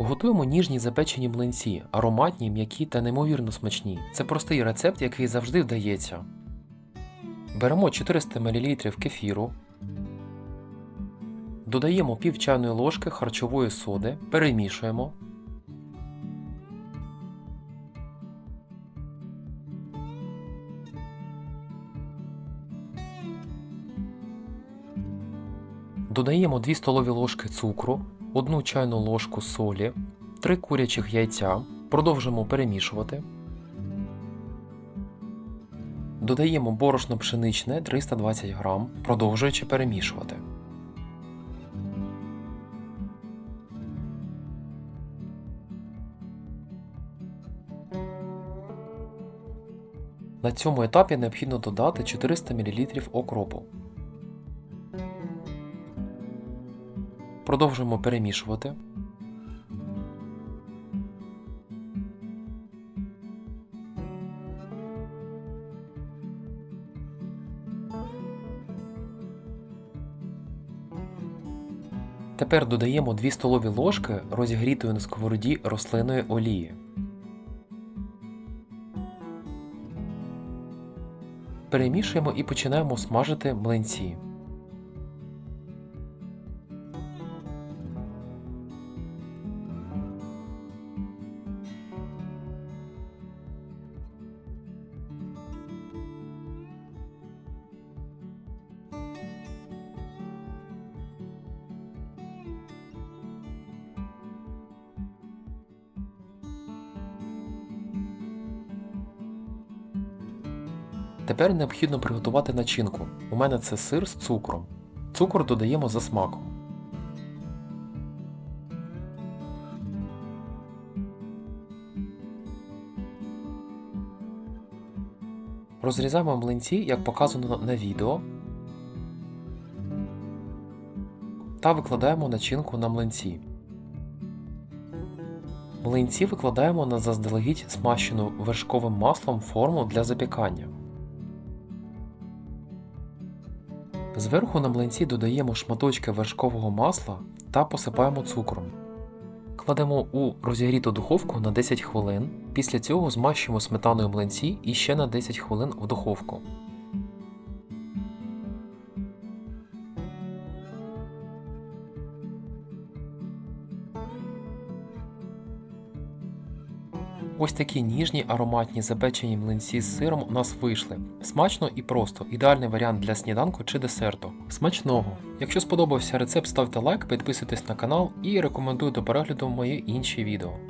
Готуємо ніжні запечені млинці, ароматні, м'які та неймовірно смачні. Це простий рецепт, який завжди вдається. Беремо 400 мл кефіру, додаємо пів чайної ложки харчової соди, перемішуємо. Додаємо 2 столові ложки цукру, 1 чайну ложку солі, 3 курячих яйця, продовжуємо перемішувати. Додаємо борошно пшеничне 320 г, продовжуючи перемішувати. На цьому етапі необхідно додати 400 мл окропу. Продовжуємо перемішувати. Тепер додаємо 2 столові ложки розігрітої на сковороді рослинної олії. Перемішуємо і починаємо смажити млинці. Тепер необхідно приготувати начинку. У мене це сир з цукром. Цукор додаємо за смаком. Розрізаємо млинці, як показано на відео, та викладаємо начинку на млинці. Млинці викладаємо на заздалегідь смащену вершковим маслом форму для запікання. Зверху на млинці додаємо шматочки вершкового масла та посипаємо цукром. Кладемо у розігріту духовку на 10 хвилин. Після цього змащуємо сметаною млинці і ще на 10 хвилин в духовку. Ось такі ніжні ароматні запечені млинці з сиром у нас вийшли. Смачно і просто, ідеальний варіант для сніданку чи десерту. Смачного! Якщо сподобався рецепт, ставте лайк, підписуйтесь на канал і рекомендую до перегляду мої інші відео.